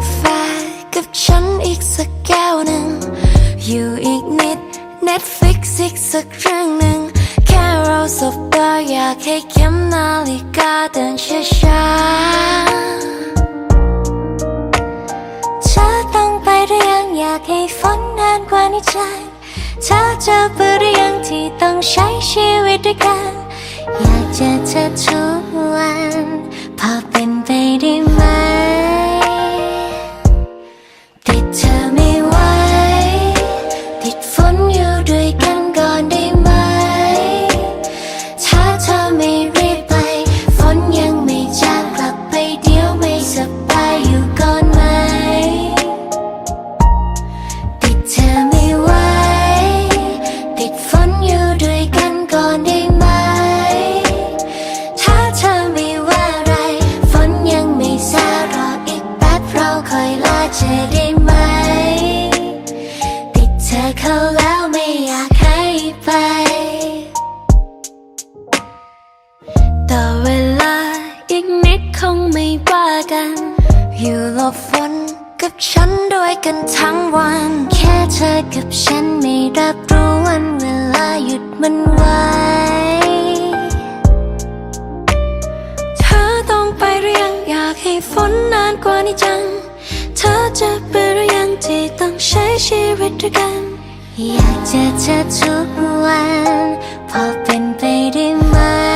าแฟกับฉันอีกสักแก้วหนึ่ง อยู่อีกนิด Netflix อีกสักเรื่องหนึ่ง แค่เราสบตาอยากให้เข้มนาฬิกาเดินช้าๆเธอต้องไปหรือยังอยากให้ฝนนานกว่านี้ใจเธอเจอเปหรือยังที่ต้องใช้ชีวิตด้วยกัน อยากเจอเธอทุกวันพอไป กันทั้งวัน แค่เธอกับฉันไม่รับรู้วันเวลาหยุดมันไว้ เธอต้องไปหรือยังอยากให้ฝนนานกว่านี้จัง เธอจะไปหรือยังที่ต้องใช้ชีวิตด้วยกัน อยากจะเจอทุกวัน พอเป็นไปได้ไหม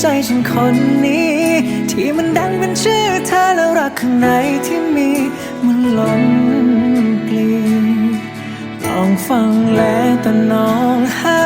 ใจฉันคนนี้ ที่มันดังเป็นชื่อเธอแล้วรักข้างในที่มีมันล้นปลีลองฟังและตะนองหา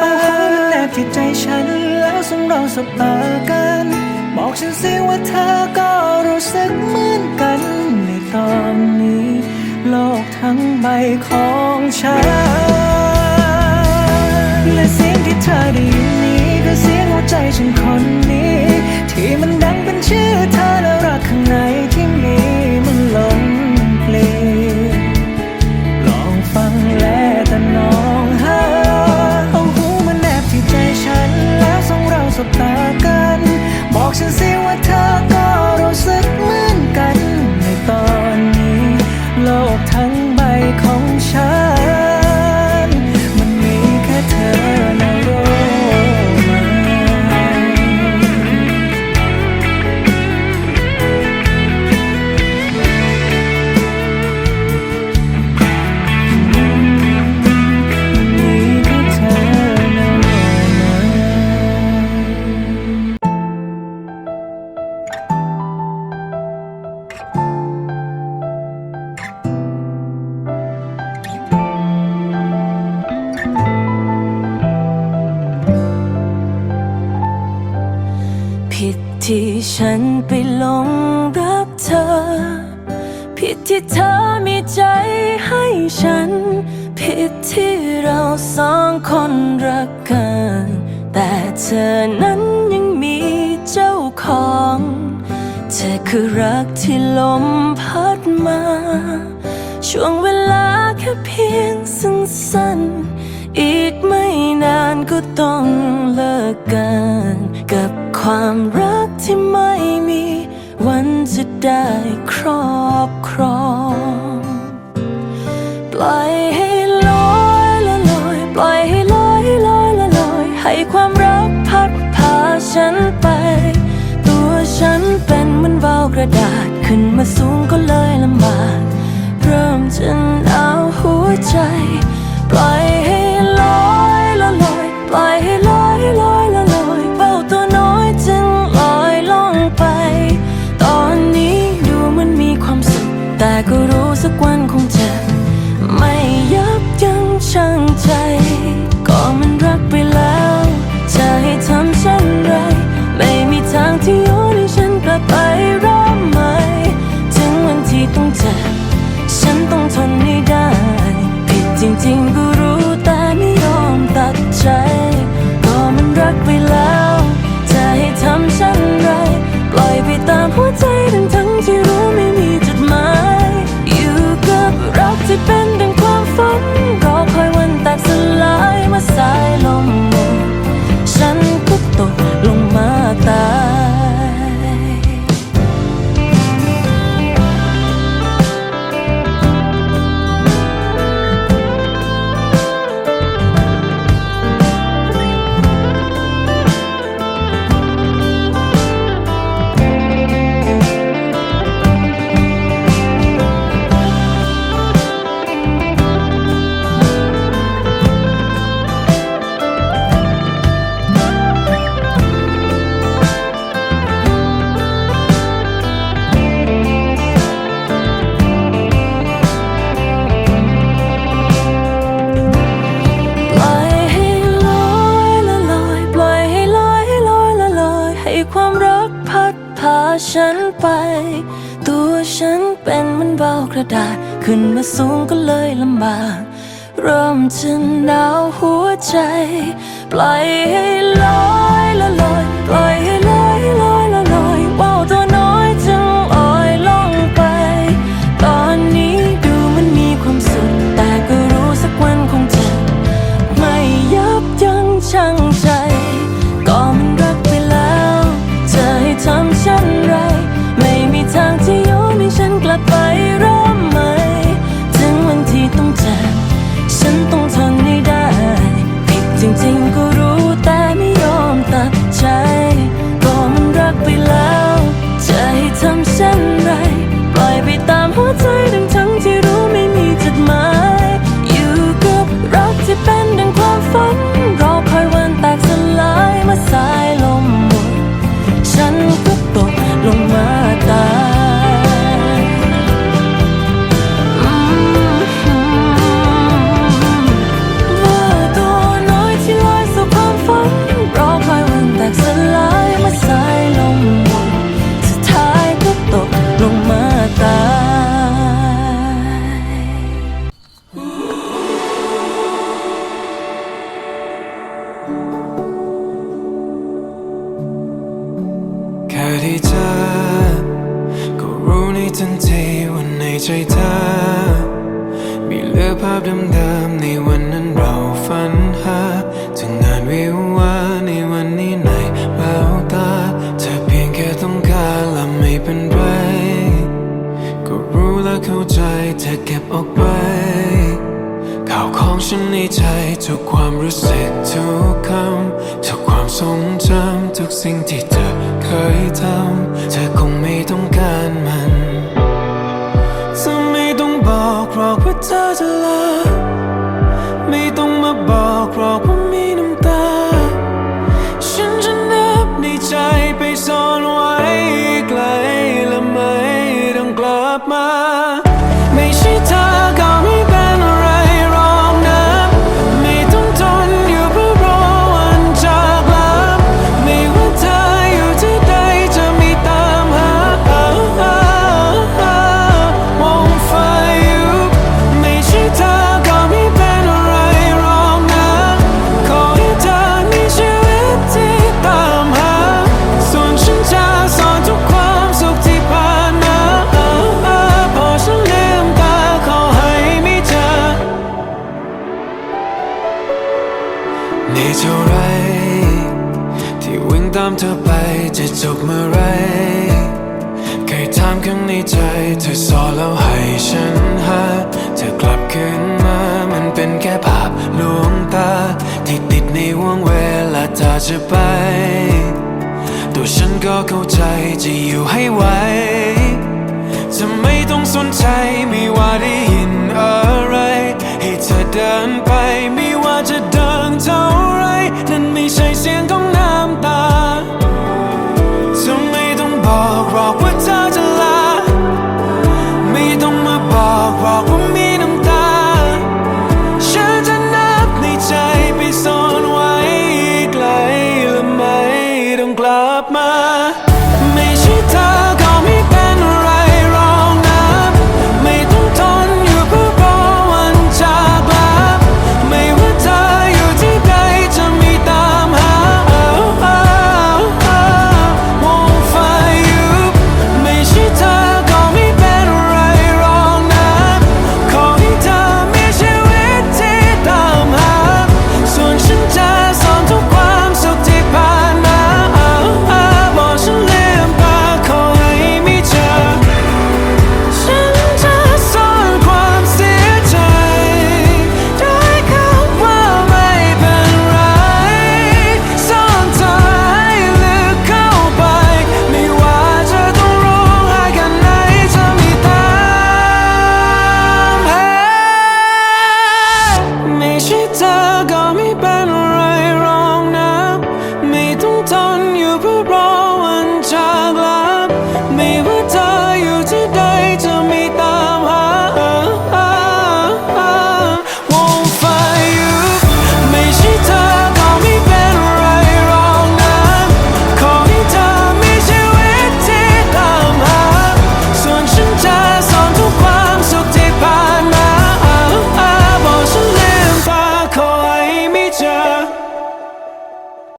เอาหัวมันแนบที่ใจฉันแล้วส่งเราสบตากัน บอกฉันสิว่าเธอก็รู้สึกเหมือนกันในตอนนี้ โลกทั้งใบของฉันและเสียงที่เธอได้ ยินนี้ หลงรักเธอ ผิดที่เธอมีใจให้ฉัน ผิดที่เราสองคนรักกัน แต่เธอนั้นยังมีเจ้าของ เธอคือรักที่ลมพัดมา ช่วงเวลาแค่เพียงสั้นๆอีกไม่นานก็ต้องเลิกกัน กับความรักที่ไม่ ได้ครอบครอง ปล่อยให้ลอยละลอย ปล่อยให้ลอยลอยละลอย ให้ความรักพัดพาฉันไป ตัวฉันเป็นเหมือนวาวกระดาษขึ้นมาสูงก็เลยลำบาก เริ่มจะหนาวหัวใจ ปล่อย กระดาษ ขึ้นมาสูงก็เลยลำบาก เริ่มจะหนาวหัวใจ ปล่อยให้ลอยละลอยปล่อยให้ ก็รู้ในทันทีว่าในใจเธอ มีเหลือภาพเดิมๆในวันนั้นเราฝันหาถึงงานวิววาในวันนี้ในแววตา เธอเพียงแค่ต้องการและไม่เป็นไร ก็รู้และเข้าใจเธอเก็บออกไว้ข่าวของฉันในใจทุกความรู้สึกทุกคำทุกความทรงจำทุกสิ่งที่เธอ เคยทำเธอคงไม่ต้องการมันเธอไม่ต้องบอกหรอกว่าเธอจะลา นี่เท่าไรที่วิ่งตามเธอไปจะจบเมื่อไรเคยถามข้างในใจเธอสอนแล้วให้ฉันหาเธอกลับคืนมามันเป็นแค่ภาพลวงตา ที่ติดในห่วงเวลาเธอจะไป ตัวฉันก็เข้าใจจะอยู่ให้ไหวจะไม่ต้องสนใจไม่ว่าได้ยินอะไรให้เธอ